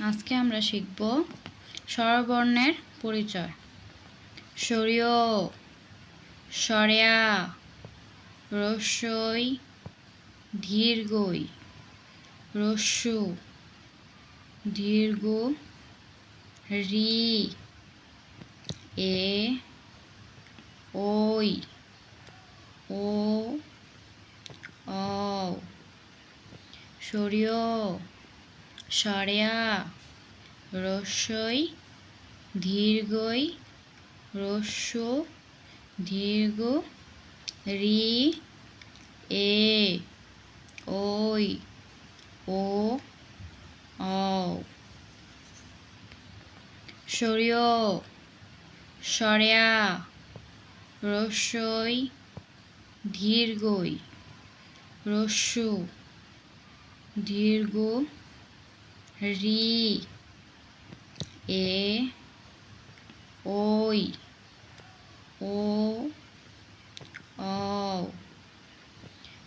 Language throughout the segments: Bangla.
আজকে আমরা শিখব স্বরবর্ণের পরিচয়। সরিয় সরেয়া রস্যই, দীর্ঘই। রস্যু, দীর্ঘ, রি, এ, ওই, ও, অ। সরিয় সরেয়া রস্যই দীর্ঘই রস্য দীর্ঘ রি, এ ওই ও অ সরিয়, সরেয়া রস্যই দীর্ঘই রস্য দীর্ঘ রি এ ওই ও অ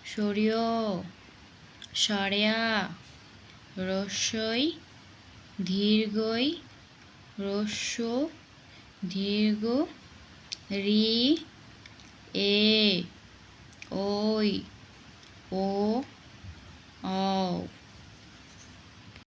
সরিয় সরেয়া, রস্যই, দীর্ঘই, রস্য, দীর্ঘ, রি, এ ওই ও